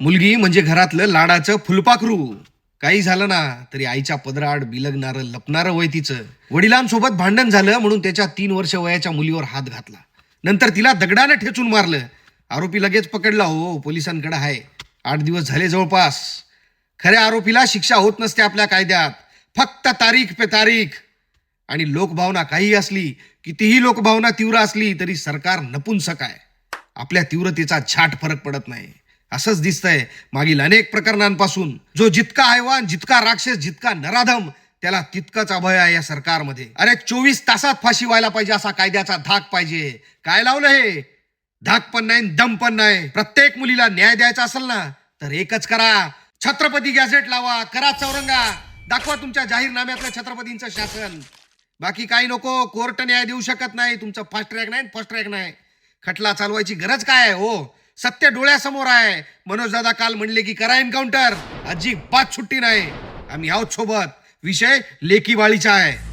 मुलगी म्हणजे घरातलं लाडाचं फुलपाखरू. काही झालं ना तरी आईच्या पदराड बिलगणारं लपणारं वय तिचं. वडिलांसोबत भांडण झालं म्हणून त्याच्या तीन वर्ष वयाच्या मुलीवर हात घातला. नंतर तिला दगडानं ठेचून मारलं. आरोपी लगेच पकडला हो, हो पोलिसांकडे आहे. आठ दिवस झाले जवळपास. खऱ्या आरोपीला शिक्षा होत नसते आपल्या कायद्यात. फक्त तारीख पे तारीख. आणि लोकभावना काही असली कितीही लोकभावना तीव्र असली तरी सरकार नपुंसक आहे. आपल्या तीव्रतेचा छाट फरक पडत नाही. असंच दिसतंय. मागील अनेक प्रकरणांपासून जो जितका हैवान जितका राक्षस जितका नराधम त्याला तितकंच अभय आहे या सरकारमध्ये. अरे चोवीस तासात फाशी व्हायला पाहिजे असा कायद्याचा धाक पाहिजे. काय लावलं हे? धाक पण नाही दम पण नाही. प्रत्येक मुलीला न्याय द्यायचा असेल ना तर एकच करा. छत्रपती गॅझेट लावा करा चौरंगा. दाखवा तुमच्या जाहीरनाम्यातलं छत्रपतींचं शासन. बाकी काही नको कोर्ट न्याय देऊ शकत नाही. तुमचं फास्ट ट्रॅक नाही फर्स्ट ट्रॅक नाही. खटला चालवायची गरज काय आहे? हो सत्य डोळ्यासमोर आहे. मनोज दादा काल म्हणले की करा एन्काउंटर. अजिबात सुट्टी नाही. आम्ही आहोत सोबत. विषय लेकीवाळीचा आहे.